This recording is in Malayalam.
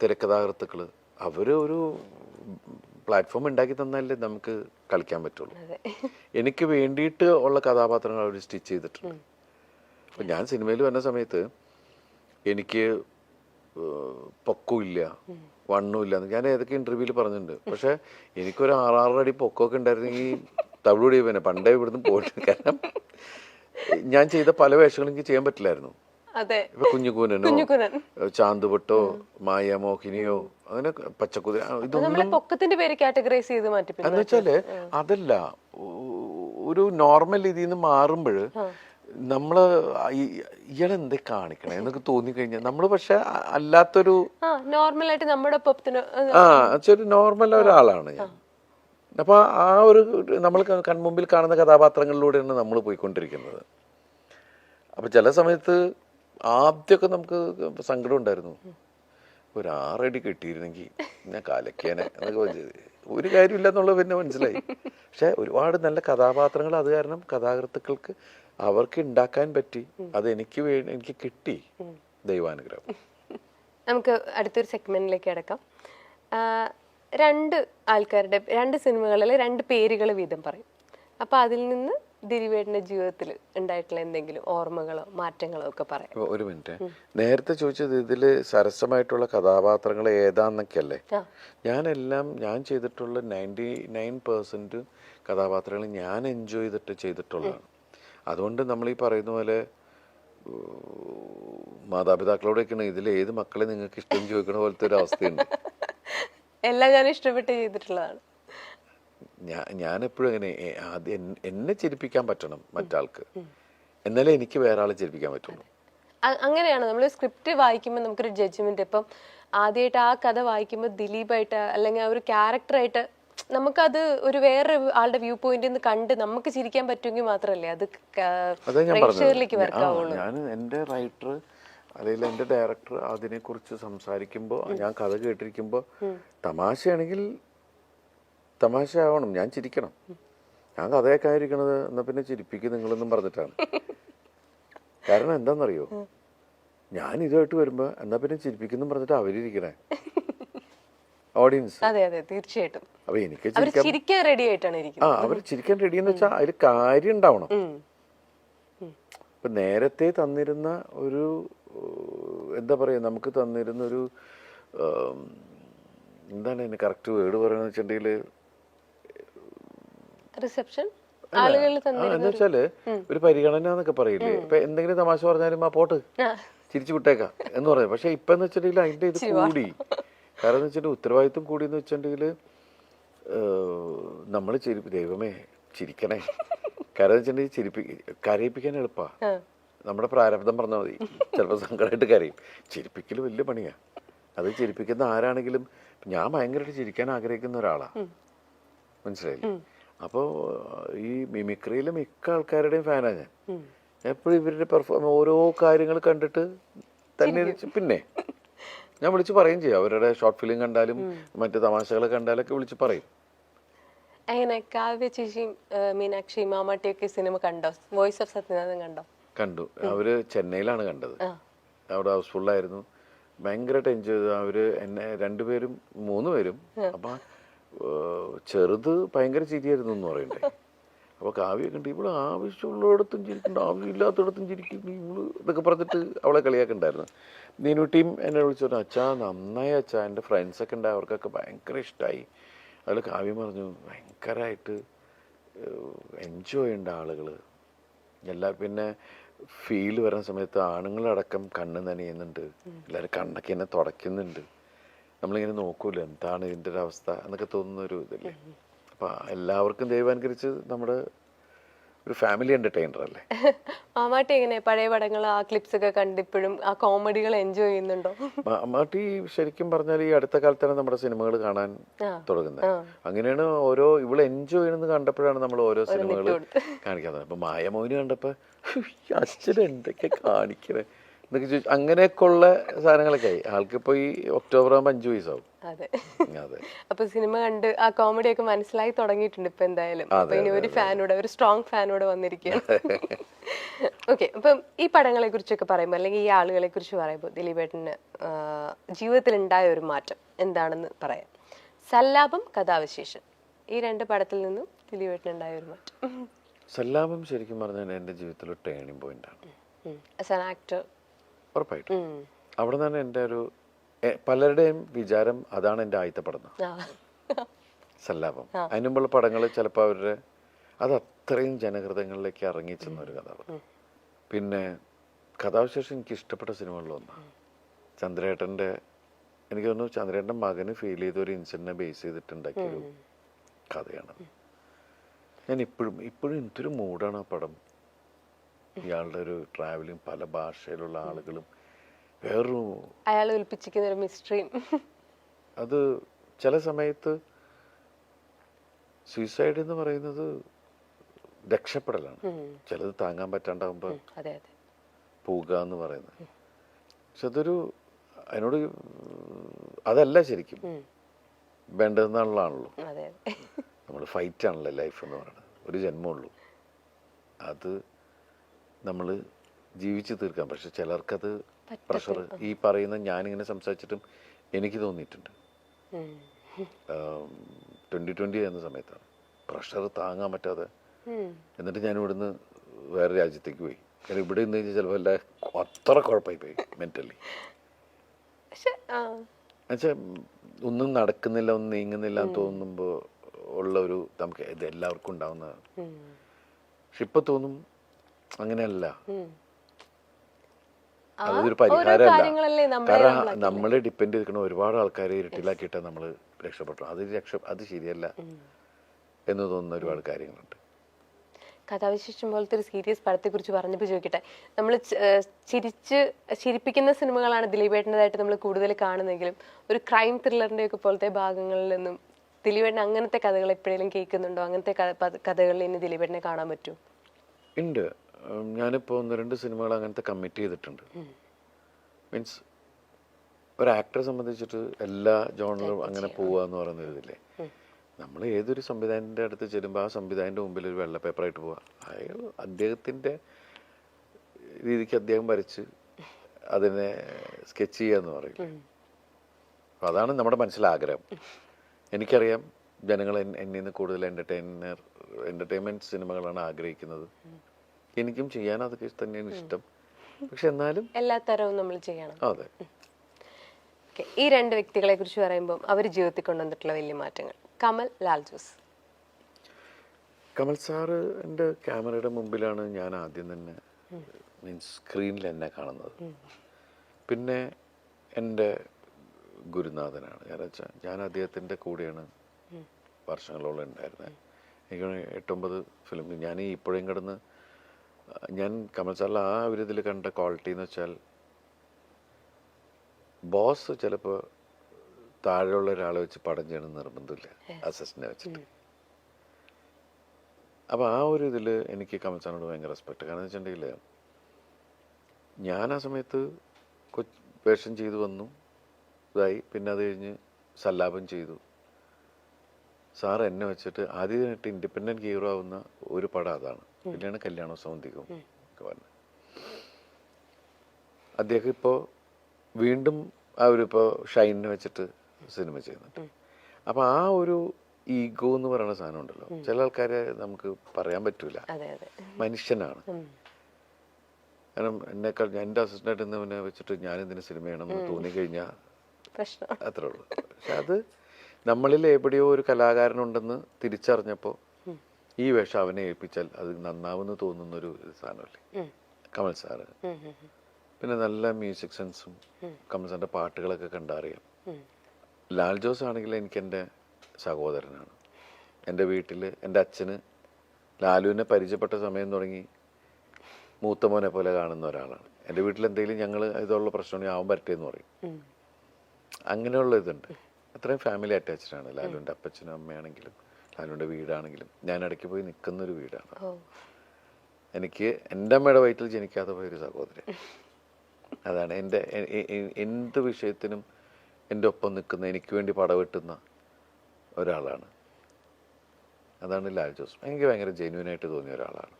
തിരക്കഥാകൃത്തുക്കൾ അവർ ഒരു പ്ലാറ്റ്ഫോം ഉണ്ടാക്കി തന്നാലേ നമുക്ക് കളിക്കാൻ പറ്റുള്ളൂ. എനിക്ക് വേണ്ടിയിട്ട് ഉള്ള കഥാപാത്രങ്ങൾ അവർ സ്റ്റിച്ച് ചെയ്തിട്ടുണ്ട്. അപ്പൊ ഞാൻ സിനിമയിൽ വന്ന സമയത്ത് എനിക്ക് പൊക്കമില്ല വണ്ണുമില്ല ഞാൻ ഏതൊക്കെ ഇന്റർവ്യൂവിൽ പറഞ്ഞിട്ടുണ്ട്. പക്ഷെ എനിക്കൊരു ആറാറര അടി പൊക്കമൊക്കെ ഉണ്ടായിരുന്നെങ്കിൽ തവിടുപൊടി പിന്നെ പണ്ടേ ഇവിടുന്ന് പോയിട്ട് കാരണം ഞാൻ ചെയ്ത പല വേഷങ്ങളും എനിക്ക് ചെയ്യാൻ പറ്റില്ലായിരുന്നു. ഇപ്പൊ കുഞ്ഞുകൂനനോ ചാന്തുപൊട്ടോ മായ മോഹിനിയോ അങ്ങനെ പച്ചക്കുതിര ഇതൊന്നും പൊക്കത്തിന്റെ പേര് കാറ്റഗറൈസ് ചെയ്ത് മാറ്റി എന്ന് വെച്ചാൽ അതല്ല ഒരു നോർമൽ ഇതിൽ നിന്ന് മാറുമ്പോൾ നമ്മൾ ഇയാൾ ഇയാളെന്തേ കാണിക്കണേ? എന്നൊക്കെ തോന്നിക്കഴിഞ്ഞാൽ നമ്മൾ പക്ഷെ അല്ലാത്തൊരു ആയിട്ട് നമ്മുടെ ആ ഒരു നോർമൽ ഒരാളാണ് ഞാൻ. അപ്പൊ ആ ഒരു നമ്മൾ കൺമുമ്പിൽ കാണുന്ന കഥാപാത്രങ്ങളിലൂടെയാണ് നമ്മൾ പോയിക്കൊണ്ടിരിക്കുന്നത്. അപ്പൊ ചില സമയത്ത് ആദ്യമൊക്കെ നമുക്ക് സങ്കടം ഉണ്ടായിരുന്നു. ഒരു ആറടി കിട്ടിയിരുന്നെങ്കിൽ ഞാൻ കാലക്കേനെ എന്നൊക്കെ പറഞ്ഞത് ഒരു കാര്യമില്ല എന്നുള്ളത് പിന്നെ മനസ്സിലായി. പക്ഷെ ഒരുപാട് നല്ല കഥാപാത്രങ്ങൾ അത് കാരണം കഥാകൃത്തുക്കൾക്ക് അവർക്ക് ഉണ്ടാക്കാൻ പറ്റി. അത് എനിക്ക് എനിക്ക് കിട്ടി ദൈവാനുഗ്രഹം. നമുക്ക് അടുത്തൊരു സെഗ്മെന്റിലേക്ക് അടക്കാം രണ്ട് ആൾക്കാരുടെ രണ്ട് സിനിമകളിൽ രണ്ട് പേരുകൾ വീതം പറയും. അപ്പൊ അതിൽ നിന്ന് ദിലീപേട്ടന്റെ ജീവിതത്തിൽ ഉണ്ടായിട്ടുള്ള എന്തെങ്കിലും ഓർമ്മകളോ മാറ്റങ്ങളോ ഒക്കെ പറയാം. ഒരു മിനിറ്റ്. നേരത്തെ ചോദിച്ചത് ഇതിൽ സരസമായിട്ടുള്ള കഥാപാത്രങ്ങൾ ഏതാന്നൊക്കെ അല്ലേ ഞാനെല്ലാം ഞാൻ ചെയ്തിട്ടുള്ള നയന്റി നയൻ പെർസെന്റ് കഥാപാത്രങ്ങൾ ഞാൻ എൻജോയ് ചെയ്തിട്ട് ചെയ്തിട്ടുള്ളതാണ്. അതുകൊണ്ട് നമ്മൾ ഈ പറയുന്ന പോലെ മാതാപിതാക്കളോടൊക്കെയാണ് ഇതിൽ ഏത് മക്കളെ നിങ്ങൾക്ക് ഇഷ്ടം ചോദിക്കണ പോലത്തെ ഒരു അവസ്ഥയുണ്ട്. എല്ലാം ഞാൻ ഇഷ്ടപ്പെട്ട് ചെയ്തിട്ടുള്ളതാണ്. ഞാൻ ഞാനെപ്പോഴും അങ്ങനെ ആദ്യം എന്നെ ചിരിപ്പിക്കാൻ പറ്റണം മറ്റാൾക്ക്. എന്നാലേ എനിക്ക് വേറെ ആളെ ചിരിപ്പിക്കാൻ പറ്റുള്ളൂ. അങ്ങനെയാണ്. നമ്മൾ സ്ക്രിപ്റ്റ് വായിക്കുമ്പോൾ നമുക്കൊരു ജഡ്ജ്മെന്റ് ഇപ്പം ആദ്യമായിട്ട് ആ കഥ വായിക്കുമ്പോൾ ദിലീപായിട്ട് അല്ലെങ്കിൽ ആ ഒരു ക്യാരക്ടറായിട്ട് നമുക്കത് ഒരു വേറെ ആളുടെ വ്യൂ പോയിന്റിൽ നിന്ന് കണ്ട് നമുക്ക് ചിരിക്കാൻ പറ്റുമെങ്കിൽ മാത്രമല്ലേ അത് പ്രേക്ഷകരിലേക്ക് വർക്കാവുള്ളൂ. ഞാൻ എന്റെ റൈറ്റർ അല്ലെങ്കിൽ എന്റെ ഡയറക്ടർ അതിനെക്കുറിച്ച് സംസാരിക്കുമ്പോൾ ഞാൻ കഥ കേട്ടിരിക്കുമ്പോൾ തമാശയാണെങ്കിൽ തമാശ ആവണം ഞാൻ ചിരിക്കണം. ഞാൻ കഥയൊക്കെ ആയിരിക്കണത് എന്നാ പിന്നെ ചിരിപ്പിക്കും നിങ്ങളെന്നും പറഞ്ഞിട്ടാണ്. കാരണം എന്താണെന്നറിയോ ഞാൻ ഇതുമായിട്ട് വരുമ്പോൾ എന്നാ പിന്നെ ചിരിപ്പിക്കുന്നു പറഞ്ഞിട്ട് അവരിരിക്കണേ. ഓഡിയൻസ് അതെ അതെ തീർച്ചയായിട്ടും. അപ്പൊ എനിക്ക് ചിരിക്കാൻ റെഡി ആയിട്ടാണ് ആ അവർ ചിരിക്കാൻ റെഡി എന്ന് വെച്ചാൽ അതിൽ കാര്യം ഉണ്ടാവണം. ഇപ്പൊ നേരത്തെ തന്നിരുന്ന ഒരു എന്താ പറയാ നമുക്ക് തന്നിരുന്ന ഒരു എന്താണ് അതിന് കറക്റ്റ് വേർഡ് പറയുന്നത് വെച്ചിട്ടുണ്ടെങ്കിൽ റിസപ്ഷൻ ആളുകൾ എന്ന് വെച്ചാൽ ഒരു പരിഗണന എന്നൊക്കെ പറയില്ലേ? ഇപ്പൊ എന്തെങ്കിലും തമാശ പറഞ്ഞാലും ആ പോട്ട് ചിരിച്ചു വിട്ടേക്കാം എന്ന് പറയും. പക്ഷെ ഇപ്പൊ എന്ന് വെച്ചിട്ടുണ്ടെങ്കിൽ അതിന്റെ ഇത് കൂടി. കാരണം എന്ന് വെച്ചിട്ടുണ്ടെങ്കിൽ ഉത്തരവാദിത്വം കൂടി എന്ന് വെച്ചിട്ടുണ്ടെങ്കിൽ നമ്മൾ ചിരി ദൈവമേ ചിരിക്കണേ. കാരണം വെച്ചിട്ടുണ്ടെങ്കിൽ ചിരിപ്പി കരയിപ്പിക്കാൻ എളുപ്പാ. നമ്മുടെ പ്രാരബ്ധം പറഞ്ഞാൽ മതി. ചിലപ്പോൾ സങ്കടമായിട്ട് കരയും. ചിരിപ്പിക്കൽ വലിയ പണിയാ. അത് ചിരിപ്പിക്കുന്ന ആരാണെങ്കിലും ഞാൻ ഭയങ്കരമായിട്ട് ചിരിക്കാൻ ആഗ്രഹിക്കുന്ന ഒരാളാ. മനസ്സിലായില്ലേ? അപ്പോൾ ഈ മിമിക്രിയിലെ മിക്ക ആൾക്കാരുടെയും ഫാനാ ഞാൻ. എപ്പോഴും ഇവരുടെ പെർഫോം ഓരോ കാര്യങ്ങൾ കണ്ടിട്ട് തന്നെ പിന്നെ ഞാൻ വിളിച്ച് പറയും ചെയ്യും. അവരുടെ ഷോർട്ട് ഫിലിം കണ്ടാലും മറ്റു തമാശകൾ കണ്ടാലൊക്കെ വിളിച്ച് പറയും. എങ്ങനെ? കാവ്യ ചേച്ചിയും മീനാക്ഷി മാമാട്ടിയൊക്കെ സിനിമ കണ്ടോ? വോയിസ് ഓഫ് സത്യനാഥൻ കണ്ടോ? കണ്ടു. അവർ ചെന്നൈയിലാണ് കണ്ടത്. അവിടെ ഹൗസ്ഫുള്ളായിരുന്നു ഭയങ്കരമായിട്ട് എൻജോയ് ചെയ്തു. അവർ എന്നെ രണ്ടുപേരും മൂന്ന് പേരും അപ്പൊ ചെറുത് ഭയങ്കര ചിരിയായിരുന്നു എന്ന് പറയണ്ടേ? അപ്പൊ കാവ്യ കണ്ട് ഇവൾ ആവശ്യമുള്ളിടത്തും ചിരിക്കുന്നുണ്ട്. ആവശ്യമില്ലാത്തിടത്തും ചിരിക്കുന്നു. ഇവൾ ഇതൊക്കെ പറഞ്ഞിട്ട് അവളെ കളിയാക്കണ്ടായിരുന്നു. നീനു ടീം എന്നെ വിളിച്ചു പറഞ്ഞു അച്ഛാ നന്നായി അച്ഛാ. എന്റെ ഫ്രണ്ട്സൊക്കെ ഉണ്ട്. അവർക്കൊക്കെ ഭയങ്കര ഇഷ്ടമായി അതിൽ കാവ്യം പറഞ്ഞു ഭയങ്കരമായിട്ട് എൻജോയ് ചെയ്യേണ്ട ആളുകൾ എല്ലാ പിന്നെ ഫീൽ വരുന്ന സമയത്ത് ആണുങ്ങളടക്കം കണ്ണ് നനയുന്നുണ്ട്. എല്ലാവരും കണ്ണൊക്കെ എന്നെ തുടയ്ക്കുന്നുണ്ട്. നമ്മളിങ്ങനെ നോക്കൂല എന്താണ് ഇതിന്റെ ഒരു അവസ്ഥ എന്നൊക്കെ തോന്നുന്ന ഒരു ഇതല്ലേ? അപ്പം എല്ലാവർക്കും ദൈവാനുകരിച്ച് നമ്മുടെ ഒരു ഫാമിലി എന്റർടൈനർ അല്ലേ? മാമാട്ടി എങ്ങനെ പഴയ പടങ്ങൾ ആ ക്ലിപ്സ് ഒക്കെ കണ്ടിപ്പോഴും ആ കോമഡികൾ എൻജോയ് ചെയ്യുന്നുണ്ടോ? മാമാട്ടി ശരിക്കും പറഞ്ഞാൽ ഈ അടുത്ത കാലത്താണ് നമ്മുടെ സിനിമകൾ കാണാൻ തുടങ്ങുന്നത്. അങ്ങനെയാണ് ഓരോ ഇവിടെ എൻജോയ് ചെയ്യുന്നത് കണ്ടപ്പോഴാണ് നമ്മൾ ഓരോ സിനിമകൾ. കാണിക്കാൻ തുടങ്ങുന്നത് അപ്പൊ മായമോഹിനി കണ്ടപ്പോ "ഹ്, ഈ അച്ഛൻ എന്തൊക്കെ കാണിക്കണേ? എന്നൊക്കെ ചോദിച്ചു അങ്ങനെയൊക്കെ ഉള്ള സാധനങ്ങളൊക്കെ ആയി. ആൾക്കിപ്പോ ഈ ഒക്ടോബർ ആകുമ്പോൾ അഞ്ചു വയസ്സാവും. അതെ. അപ്പൊ സിനിമ കണ്ട് ആ കോമഡി ഒക്കെ മനസ്സിലായി തുടങ്ങിയിട്ടുണ്ട് ഇപ്പൊ എന്തായാലും. അപ്പൊ ഇനി ഒരു ഫാനോട് ഒരു സ്ട്രോങ് ഫാനോട് വന്നിരിക്കുകയാണ്. ഓക്കെ അപ്പം ഈ പടങ്ങളെ കുറിച്ചൊക്കെ പറയുമ്പോൾ അല്ലെങ്കിൽ ഈ ആളുകളെ കുറിച്ച് പറയുമ്പോൾ ദിലീപേട്ടന് ജീവിതത്തിൽ ഉണ്ടായ ഒരു മാറ്റം എന്താണെന്ന് പറയാം. സല്ലാപം കഥാവിശേഷം. ഈ രണ്ട് പടത്തിൽ നിന്നും ദിലീപേട്ടന് ഉണ്ടായ ഒരു മാറ്റം. സല്ലാപം ശരിക്കും പറഞ്ഞാൽ എന്റെ ജീവിതത്തിൽ ടേണിംഗ് പോയിന്റ് ആണ്. ആക്ടർ ഉറപ്പായിട്ടും. അവിടെ നിന്നാണ് എന്റെ ഒരു പലരുടെയും വിചാരം അതാണ് എന്റെ ആദ്യത്തെ പടം സല്ലാപം. അതിനുമ്പുള്ള പടങ്ങൾ ചിലപ്പോൾ അവരുടെ അത് അത്രയും ജനഹൃദയങ്ങളിലേക്ക് ഇറങ്ങിച്ചെന്ന ഒരു കഥ പിന്നെ കഥാവിശേഷം എനിക്ക് ഇഷ്ടപ്പെട്ട സിനിമകളിലൊന്നാണ് ചന്ദ്രേട്ടന്റെ എനിക്ക് തോന്നുന്നു ചന്ദ്രേട്ടന്റെ മകന് ഫീൽ ചെയ്ത ഒരു ഇൻസിഡന്റിനെ ബേസ് ചെയ്തിട്ടുണ്ടാക്കിയൊരു കഥയാണ്. ഞാൻ ഇപ്പോഴും ഇപ്പോഴും എന്തൊരു മൂഡാണ് ആ പടം. ഇയാളുടെ ഒരു ട്രാവലിംഗ് പല ഭാഷയിലുള്ള ആളുകളും വേറൊരു അയാൾ ഒലിപ്പിച്ചിരിക്കുന്ന ഒരു മിസ്റ്ററിയും അത് ചില സമയത്ത് സൂയിസൈഡ് എന്ന് പറയുന്നത് രക്ഷപ്പെടലാണ്. ചിലത് താങ്ങാൻ പറ്റാണ്ടാവുമ്പോൾ അതെ പോവുക എന്ന് പറയുന്നത്. പക്ഷെ അതൊരു അതിനോട് അതല്ല ശരിക്കും. വേണ്ടതെന്നുള്ളതാണല്ലോ നമ്മൾ ഫൈറ്റ് ആണല്ലോ ലൈഫ് എന്ന് പറയുന്നത്. ഒരു ജന്മമുള്ളൂ. അത് നമ്മൾ ജീവിച്ചു തീർക്കാം. പക്ഷെ ചിലർക്കത് പ്രഷർ ഈ പറയുന്ന ഞാനിങ്ങനെ സംസാരിച്ചിട്ടും എനിക്ക് തോന്നിയിട്ടുണ്ട്. ട്വന്റി ട്വന്റി എന്ന സമയത്താണ്. പ്രഷർ താങ്ങാൻ പറ്റാതെ എന്നിട്ട് ഞാൻ ഇവിടുന്ന് വേറെ രാജ്യത്തേക്ക് പോയി. കാരണം ഇവിടെ നിന്ന് കഴിഞ്ഞാൽ ചിലപ്പോൾ എല്ലാ അത്ര കുഴപ്പമായി പോയി മെന്റലി എന്നുവെച്ചാൽ ഒന്നും നടക്കുന്നില്ല ഒന്നും നീങ്ങുന്നില്ല എന്ന് തോന്നുമ്പോൾ ഉള്ള ഒരു നമുക്ക് ഇത് എല്ലാവർക്കും ഉണ്ടാവുന്ന. പക്ഷെ ഇപ്പൊ തോന്നും അങ്ങനെയല്ല. അതൊരു പരിഹാരമല്ല. കാരണം നമ്മൾ ഡിപ്പെൻഡ് ചെയ്തിരിക്കുന്ന ഒരുപാട് ആൾക്കാരെ ഇരുട്ടിലാക്കിയിട്ട് നമ്മൾ രക്ഷപ്പെട്ടു അത് രക്ഷ അത് ശരിയല്ല എന്ന് തോന്നുന്ന ഒരുപാട് കാര്യങ്ങളുണ്ട്. കഥാവിശേഷം പോലത്തെ ഒരു സീരിയസ് പടത്തെ കുറിച്ച് പറഞ്ഞപ്പോൾ ചോദിക്കട്ടെ. നമ്മൾ ചിരിച്ച് ചിരിപ്പിക്കുന്ന സിനിമകളാണ് ദിലീപേട്ടന്റെതായിട്ട് നമ്മൾ കൂടുതൽ കാണുന്നെങ്കിലും ഒരു ക്രൈം ത്രില്ലറിന്റെ ഒക്കെ പോലത്തെ ഭാഗങ്ങളിൽ നിന്നും ദിലീപേട്ടൻ അങ്ങനത്തെ കഥകൾ എപ്പോഴെങ്കിലും കേൾക്കുന്നുണ്ടോ? അങ്ങനത്തെ കഥകളിൽ ഇനി ദിലീപേട്ടനെ കാണാൻ പറ്റും ഉണ്ട്. ഉം, ഞാനിപ്പോ ഒന്ന് രണ്ട് സിനിമകൾ അങ്ങനത്തെ കമ്മിറ്റ് ചെയ്തിട്ടുണ്ട്. മീൻസ് ഒരു ആക്ടറെ സംബന്ധിച്ചിട്ട് എല്ലാ ജോണിലും അങ്ങനെ പോവുക എന്ന് പറയുന്ന ഇതില്ലേ നമ്മൾ ഏതൊരു സംവിധായകന്റെ അടുത്ത് ചെല്ലുമ്പോൾ ആ സംവിധായകന്റെ മുമ്പിൽ ഒരു വെള്ള പേപ്പറായിട്ട് പോവുക അയാൾ അദ്ദേഹത്തിന്റെ രീതിക്ക് അദ്ദേഹം വരച്ച് അതിനെ സ്കെച്ച് ചെയ്യുക എന്ന് പറയും. അപ്പോൾ അതാണ് നമ്മുടെ മനസ്സിലാഗ്രഹം എനിക്കറിയാം ജനങ്ങൾ എന്നിൽ നിന്ന് കൂടുതൽ എന്റർടൈനർ എന്റർടൈൻമെന്റ് സിനിമകളാണ് ആഗ്രഹിക്കുന്നത്. എനിക്കും ചെയ്യാൻ അതൊക്കെ തന്നെയാണ് ഇഷ്ടം. പക്ഷെ എന്നാലും എല്ലാ തരവും നമ്മൾ ചെയ്യണം. അതെ. ഈ രണ്ട് വ്യക്തികളെ കുറിച്ച് പറയുമ്പോൾ അവർ ജീവിതത്തിൽ കൊണ്ടുവന്നിട്ടുള്ള വലിയ മാറ്റങ്ങൾ. കമൽ ലാൽ ജോസ്. കമൽ സാറ് എന്റെ ക്യാമറയുടെ മുമ്പിലാണ് ഞാൻ ആദ്യം തന്നെ മീൻസ് സ്ക്രീനിൽ എന്നെ കാണുന്നത്. പിന്നെ എന്റെ ഗുരുനാഥനാണ്. കാരണം വെച്ചാൽ ഞാൻ അദ്ദേഹത്തിന്റെ കൂടെയാണ് വർഷങ്ങളോളം ഉണ്ടായിരുന്നത്. എനിക്ക് എട്ടൊമ്പത് ഫിലിം ഞാൻ ഈ ഇപ്പോഴും കിടന്ന് ഞാൻ കമൽ സാറിൽ ആ ഒരു ഇതിൽ കണ്ട ക്വാളിറ്റി എന്ന് വെച്ചാൽ ബോസ് ചിലപ്പോൾ താഴെയുള്ള ഒരാളെ വെച്ച് പടം ചെയ്യണം നിർബന്ധമില്ല അസിസ്റ്റന്റിനെ വെച്ചിട്ട്. അപ്പോൾ ആ ഒരു ഇതിൽ എനിക്ക് കമൽ സാറിനോട് ഭയങ്കര റെസ്പെക്ട് കാരണം വെച്ചിട്ടുണ്ടെങ്കിൽ ഞാൻ ആ സമയത്ത് കൊച്ച് വേഷം ചെയ്തു വന്നു. ഇതായി. പിന്നെ അത് കഴിഞ്ഞ് സല്ലാപം ചെയ്തു. സാർ എന്നെ വെച്ചിട്ട് ആദ്യമായിട്ട് ഇൻഡിപെൻഡന്റ് ഹീറോ ആവുന്ന ഒരു പടം അതാണ്. പിന്നെയാണ് കല്യാണോത്സവം ദിക്കും ഒക്കെ പറഞ്ഞത് അദ്ദേഹം ഇപ്പോൾ വീണ്ടും ആ ഒരു ഇപ്പോൾ ഷൈനിനെ വെച്ചിട്ട് സിനിമ ചെയ്യുന്നുണ്ട്. അപ്പോൾ ആ ഒരു ഈഗോ എന്ന് പറയുന്ന സാധനം ഉണ്ടല്ലോ. ചില ആൾക്കാരെ നമുക്ക് പറയാൻ പറ്റൂല. മനുഷ്യനാണ്. കാരണം എന്നെക്കാൾ ഞാൻ എന്റെ ഇന്ന് എന്നവനെ വെച്ചിട്ട് ഞാൻ ഇതിന് സിനിമ തോന്നി തോന്നിക്കഴിഞ്ഞാൽ പ്രശ്നം. അത്രേ ഉള്ളൂ. പക്ഷെ അത് നമ്മളിൽ എവിടെയോ ഒരു കലാകാരനുണ്ടെന്ന് തിരിച്ചറിഞ്ഞപ്പോൾ ഈ വേഷം അവനെ ഏൽപ്പിച്ചാൽ അത് നന്നാവുമെന്ന് തോന്നുന്ന ഒരു സാധനമല്ലേ കമൽ സാറ്. പിന്നെ നല്ല മ്യൂസിക് സെൻസും കമൽ സാറിന്റെ പാട്ടുകളൊക്കെ കണ്ടറിയാം. ലാൽ ജോസ് ആണെങ്കിൽ എനിക്ക് എന്റെ സഹോദരനാണ്. എന്റെ വീട്ടിൽ എന്റെ അച്ഛന് ലാലുവിനെ പരിചയപ്പെട്ട സമയം തുടങ്ങി മൂത്ത മോനെ പോലെ കാണുന്ന ഒരാളാണ്. എന്റെ വീട്ടിൽ എന്തെങ്കിലും ഞങ്ങൾ ഇതുള്ള പ്രശ്നമാണെങ്കിൽ വരട്ടെ എന്ന് പറയും. അങ്ങനെയുള്ള ഇതുണ്ട്. അത്രയും ഫാമിലി അറ്റാച്ച്ഡ് ആണ് ലാലുവിന്റെ അപ്പച്ചനും അമ്മയാണെങ്കിലും. ലാലുവിന്റെ വീടാണെങ്കിലും. ഞാൻ ഇടയ്ക്ക് പോയി നിൽക്കുന്നൊരു വീടാണ്. എനിക്ക് എന്റെ അമ്മയുടെ വയറ്റിൽ ജനിക്കാതെ പോയൊരു സഹോദരൻ. അതാണ് എന്റെ എന്ത് വിഷയത്തിനും എന്റെ ഒപ്പം നിൽക്കുന്ന എനിക്ക് വേണ്ടി പടവെട്ടുന്ന ഒരാളാണ്. അതാണ് ലാൽ ജോസ്. എനിക്ക് ഭയങ്കര ജെന്യൂനായിട്ട് തോന്നിയ ഒരാളാണ്.